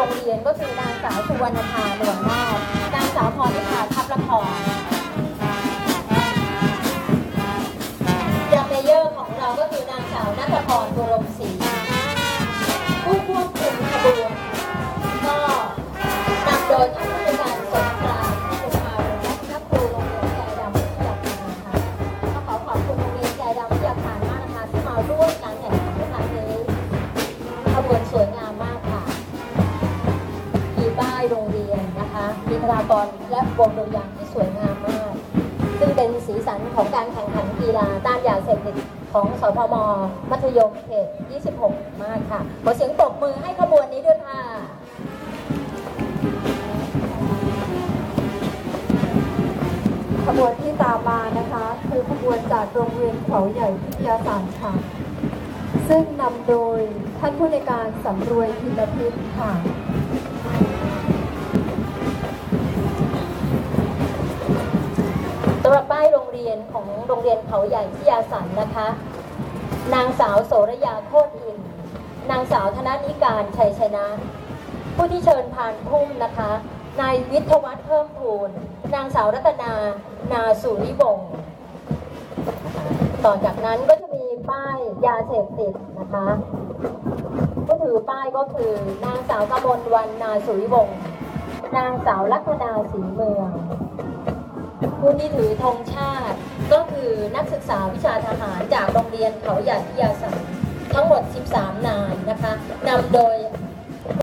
โรงเรียนก็คือนางสาวสุวรรณภาหลวงนอกนางสาวพรนิพาทับละครายโรงเรียนนะคะมีพารากอนและวงดุริยางที่สวยงามมาก ซึ่งเป็นสีสันของการแข่งขันกีฬาต้านยาเสพติดของสพม มัธยมเขต 26 มากค่ะ ขอเสียงปรบมือให้ขบวนนี้ด้วยค่ะขบวนที่ตามมานะคะ คือขบวนจากโรงเรียนเขาใหญ่วิทยาศาสตร์ค่ะ ซึ่งนำโดยท่านผู้ในการสำรวยพิมพิษค่ะำหรับป้ายโรงเรียนของโรงเรียนเขาใหญ่วิทยาสันนะคะ นางสาวโสระยาโคตรอิน นางสาวธนนิการชัยชนะ ผู้ที่เชิญผ่านพุ่มนะคะ นายวิทยวัฒน์เพิ่มพูน นางสาวรัตนา นาสุริวงต่อจากนั้นก็จะมีป้ายยาเสพติดนะคะผู้ถือป้ายก็คือนางสาวกมลวันนาสุริวงศ์นางสาวลัคนาศรีเมือง ผู้ที่ถือธงชาติ ก็คือนักศึกษาวิชาทหารจากโรงเรียนเขาใหญ่พิทยาสังทั้งหมด 13 นายนะคะนำโดย